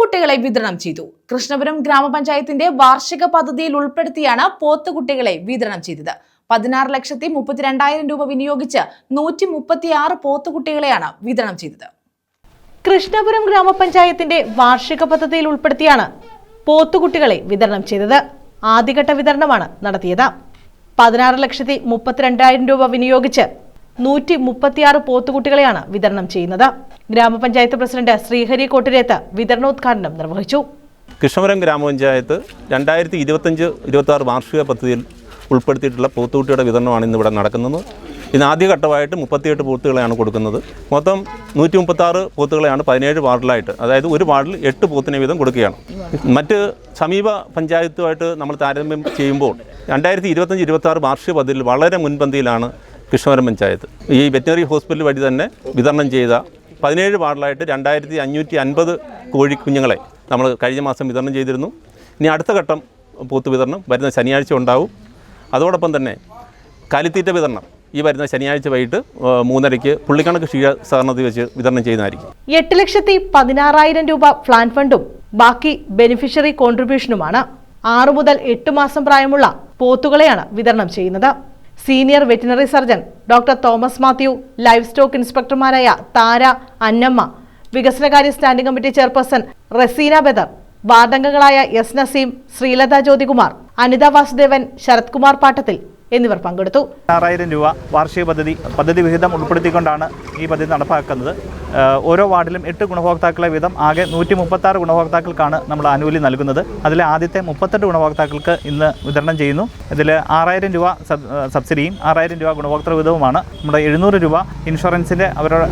പോത്തുകുട്ടികളെ വിതരണം ചെയ്തു. കൃഷ്ണപുരം ഗ്രാമപഞ്ചായത്തിന്റെ വാർഷിക പദ്ധതിയിൽ ഉൾപ്പെടുത്തിയാണ് പോത്തുകുട്ടികളെ വിതരണം ചെയ്തത്. പതിനാറ് ലക്ഷത്തി മുപ്പത്തിരണ്ടായിരം രൂപ വിനിയോഗിച്ച് നൂറ്റി മുപ്പത്തിയാറ് പോത്തുകുട്ടികളെയാണ് വിതരണം ചെയ്തത്. കൃഷ്ണപുരം ഗ്രാമപഞ്ചായത്തിന്റെ വാർഷിക പദ്ധതിയിൽ ഉൾപ്പെടുത്തിയാണ് പോത്തുകുട്ടികളെ വിതരണം ചെയ്തത്. ആദ്യഘട്ട വിതരണമാണ് നടത്തിയത്. പതിനാറ് ലക്ഷത്തി മുപ്പത്തിരണ്ടായിരം രൂപ വിനിയോഗിച്ച് നൂറ്റി മുപ്പത്തിയാറ് പോത്തുകുട്ടികളെയാണ് വിതരണം ചെയ്യുന്നത്. ഗ്രാമപഞ്ചായത്ത് പ്രസിഡന്റ് ശ്രീഹരി കോട്ടിരേത്ത് വിതരണോദ്ഘാടനം നിർവഹിച്ചു. കൃഷ്ണപുരം ഗ്രാമപഞ്ചായത്ത് രണ്ടായിരത്തി ഇരുപത്തഞ്ച് ഇരുപത്തി വാർഷിക പദ്ധതിയിൽ ഉൾപ്പെടുത്തിയിട്ടുള്ള പോത്തുകുട്ടിയുടെ വിതരണമാണ് ഇന്നിവിടെ നടക്കുന്നത്. ഇന്ന് ആദ്യഘട്ടമായിട്ട് മുപ്പത്തിയെട്ട് പോത്തുകളെയാണ് കൊടുക്കുന്നത്. മൊത്തം നൂറ്റി മുപ്പത്താറ് പോത്തുകളെയാണ് പതിനേഴ് വാർഡിലായിട്ട് അതായത് ഒരു വാർഡിൽ എട്ട് പോത്തിനെ വീതം കൊടുക്കുകയാണ്. മറ്റ് സമീപ പഞ്ചായത്തുമായിട്ട് നമ്മൾ താരതമ്യം ചെയ്യുമ്പോൾ രണ്ടായിരത്തി ഇരുപത്തഞ്ച് ഇരുപത്തി വാർഷിക പദ്ധതിയിൽ വളരെ മുൻപന്തിയിലാണ് കൃഷ്ണപുരം പഞ്ചായത്ത്. ഈ വെറ്റിനറി ഹോസ്പിറ്റൽ വഴി തന്നെ വിതരണം ചെയ്ത പതിനേഴ് വാർഡിലായിട്ട് രണ്ടായിരത്തി അഞ്ഞൂറ്റി അൻപത് കോഴിക്കുഞ്ഞുങ്ങളെ നമ്മൾ കഴിഞ്ഞ മാസം വിതരണം ചെയ്തിരുന്നു. ഇനി അടുത്ത ഘട്ടം പോത്ത് വിതരണം വരുന്ന ശനിയാഴ്ച ഉണ്ടാവും. അതോടൊപ്പം തന്നെ കാലിത്തീറ്റ വിതരണം ഈ വരുന്ന ശനിയാഴ്ച വൈകിട്ട് മൂന്നരയ്ക്ക് പുള്ളിക്കണക്ക് ക്ഷീര സഹകരണത്തിൽ വെച്ച് വിതരണം ചെയ്യുന്നതായിരിക്കും. എട്ട് ലക്ഷത്തി പതിനാറായിരം രൂപ പ്ലാൻ ഫണ്ടും ബാക്കി ബെനിഫിഷ്യറി കോൺട്രിബ്യൂഷനുമാണ്. ആറു മുതൽ എട്ട് മാസം പ്രായമുള്ള പോത്തുകളെയാണ് വിതരണം ചെയ്യുന്നത്. Senior veterinary surgeon doctor Thomas Mathew livestock ഇൻസ്പെക്ടർമാരായ താര അന്നമ്മ വികസനകാര്യ standing committee chairperson Raseena Badar വാർഡംഗങ്ങളായ S Naseem Sreelatha Jyothikumar Anitha Vasudevan Sarathkumar Pattathil എന്നിവർ പങ്കെടുത്തു. ആറായിരം രൂപ വാർഷിക പദ്ധതി പദ്ധതി വിഹിതം ഉൾപ്പെടുത്തിക്കൊണ്ടാണ് ഈ പദ്ധതി നടപ്പാക്കുന്നത്. ഓരോ വാർഡിലും എട്ട് ഗുണഭോക്താക്കളെ വീതം ആകെ നൂറ്റി മുപ്പത്താറ് ഗുണഭോക്താക്കൾക്കാണ് നമ്മൾ ആനുകൂല്യം നൽകുന്നത്. അതിലെ ആദ്യത്തെ മുപ്പത്തെട്ട് ഗുണഭോക്താക്കൾക്ക് ഇന്ന് വിതരണം ചെയ്യുന്നു. ഇതിൽ ആറായിരം രൂപ സബ്സിഡിയും ആറായിരം രൂപ ഗുണഭോക്തൃ വിധവുമാണ് നമ്മുടെ എഴുന്നൂറ് രൂപ ഇൻഷുറൻസിന്റെ അവരുടെ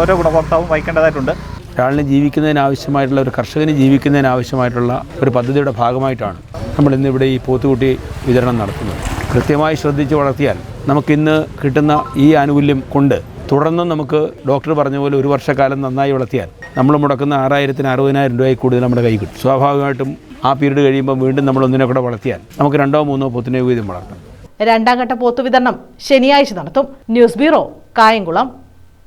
ഓരോ ഗുണഭോക്താവും വഹിക്കേണ്ടതായിട്ടുണ്ട്. ഒരാളിന് ജീവിക്കുന്നതിനാവശ്യമായിട്ടുള്ള ഒരു കർഷകന് ജീവിക്കുന്നതിനാവശ്യമായിട്ടുള്ള ഒരു പദ്ധതിയുടെ ഭാഗമായിട്ടാണ് നമ്മൾ ഇന്നിവിടെ ഈ പോത്തുകുട്ടി വിതരണം നടത്തുന്നത്. കൃത്യമായി ശ്രദ്ധിച്ച് വളർത്തിയാൽ നമുക്കിന്ന് കിട്ടുന്ന ഈ ആനുകൂല്യം കൊണ്ട് തുടർന്നും നമുക്ക് ഡോക്ടർ പറഞ്ഞ പോലെ ഒരു വർഷക്കാലം നന്നായി വളർത്തിയാൽ നമ്മൾ മുടക്കുന്ന ആറായിരത്തിന് അറുപതിനായിരം രൂപയിൽ കൂടുതൽ നമ്മുടെ കൈ കിട്ടും. സ്വാഭാവികമായിട്ടും ആ പീരീഡ് കഴിയുമ്പോൾ വീണ്ടും നമ്മൾ ഒന്നിനെ കൂടെ വളർത്തിയാൽ നമുക്ക് രണ്ടോ മൂന്നോ പോത്തിനെ വീതം വളർത്താം. രണ്ടാം ഘട്ട പോത്തു വിതരണം ശനിയാഴ്ച നടത്തും. News bureau Kayamkulam.